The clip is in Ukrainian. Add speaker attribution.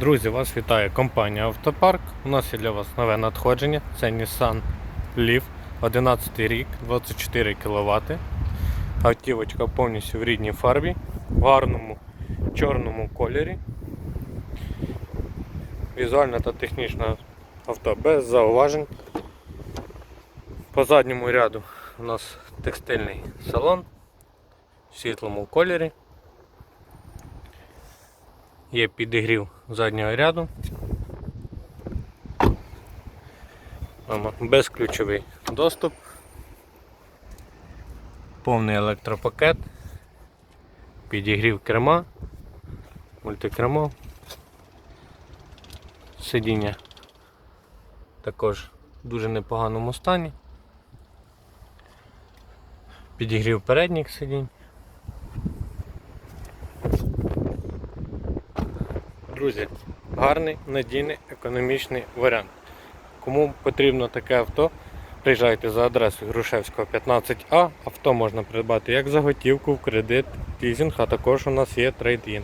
Speaker 1: Друзі, вас вітає компанія Автопарк. У нас є для вас нове надходження. Це Nissan Leaf, 11 рік, 24 кВт. Автівочка повністю в рідній фарбі, в гарному чорному кольорі. Візуально та технічно авто без зауважень. По задньому ряду у нас текстильний салон в світлому кольорі. Є підігрів заднього ряду. Безключовий доступ. Повний електропакет. Підігрів керма. Мультикермо. Сидіння також в дуже непоганому стані. Підігрів передніх сидінь. Друзі, гарний, надійний, економічний варіант. Кому потрібно таке авто, приїжджайте за адресою Грушевського 15А. Авто можна придбати як за готівку, в кредит, лізінг, а також у нас є трейд-ін.